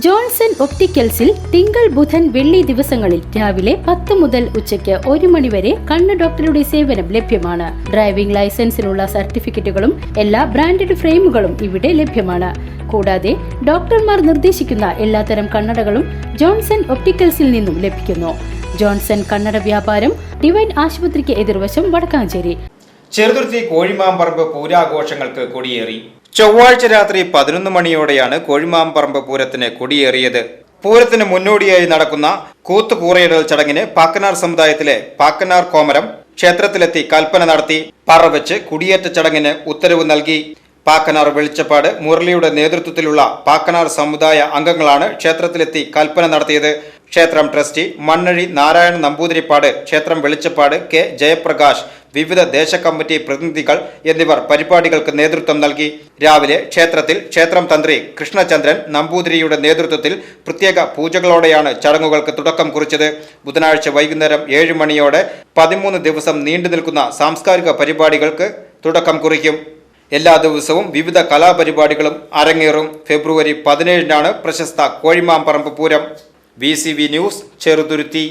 Johnson ഒപ്റ്റിക്കൽസിൽ തിങ്കൾ ബുധൻ വെള്ളി ദിവസങ്ങളിൽ രാവിലെ പത്ത് മുതൽ ഉച്ചയ്ക്ക് ഒരു മണി വരെ കണ്ണ് ഡോക്ടറുടെ സേവനം ലഭ്യമാണ്. ഡ്രൈവിംഗ് ലൈസൻസിനുള്ള സർട്ടിഫിക്കറ്റുകളും എല്ലാ ബ്രാൻഡഡ് ഫ്രെയിമുകളും ഇവിടെ ലഭ്യമാണ്. കൂടാതെ ഡോക്ടർമാർ നിർദ്ദേശിക്കുന്ന എല്ലാത്തരം കണ്ണടകളും ജോൺസൺ ഒപ്റ്റിക്കൽസിൽ നിന്നും ലഭിക്കുന്നു. ജോൺസൺ കണ്ണട വ്യാപാരം ഡിവൈൻ ആശുപത്രിക്ക് എതിർവശം വടക്കാഞ്ചേരി. ചെറുതുരുത്തി കോഴിമാമ്പറമ്പ് പൂരാഘോഷങ്ങൾക്ക് കൊടിയേറി. ചൊവ്വാഴ്ച രാത്രി പതിനൊന്ന് മണിയോടെയാണ് കോഴിമാമ്പറമ്പ് പൂരത്തിന് കൊടിയേറിയത്. പൂരത്തിന് മുന്നോടിയായി നടക്കുന്ന കൂത്തുകൂറയിടൽ ചടങ്ങിന് പാക്കനാർ സമുദായത്തിലെ പാക്കനാർ കോമരം ക്ഷേത്രത്തിലെത്തി കൽപ്പന നടത്തി പറ വെച്ച് കുടിയേറ്റ ചടങ്ങിന് ഉത്തരവ് നൽകി. പാക്കനാർ വെളിച്ചപ്പാട് മുരളിയുടെ നേതൃത്വത്തിലുള്ള പാക്കനാർ സമുദായ അംഗങ്ങളാണ് ക്ഷേത്രത്തിലെത്തി കൽപ്പന നടത്തിയത്. ക്ഷേത്രം ട്രസ്റ്റി മണ്ണഴി നാരായണ നമ്പൂതിരിപ്പാട് ക്ഷേത്രം വെളിച്ചപ്പാട് കെ. ജയപ്രകാശ് വിവിധ ദേശ കമ്മിറ്റി പ്രതിനിധികൾ എന്നിവർ പരിപാടികൾക്ക് നേതൃത്വം നൽകി. രാവിലെ ക്ഷേത്രത്തിൽ ക്ഷേത്രം തന്ത്രി കൃഷ്ണചന്ദ്രൻ നമ്പൂതിരിയുടെ നേതൃത്വത്തിൽ പ്രത്യേക പൂജകളോടെയാണ് ചടങ്ങുകൾക്ക് തുടക്കം കുറിച്ചത്. ബുധനാഴ്ച വൈകുന്നേരം ഏഴ് മണിയോടെ പതിമൂന്ന് ദിവസം നീണ്ടു നിൽക്കുന്ന സാംസ്കാരിക പരിപാടികൾക്ക് തുടക്കം കുറിക്കും. എല്ലാ ദിവസവും വിവിധ കലാപരിപാടികളും അരങ്ങേറും. ഫെബ്രുവരി പതിനേഴിനാണ് പ്രശസ്ത Kozhimamparambu Pooram. V news Cheruthuruthy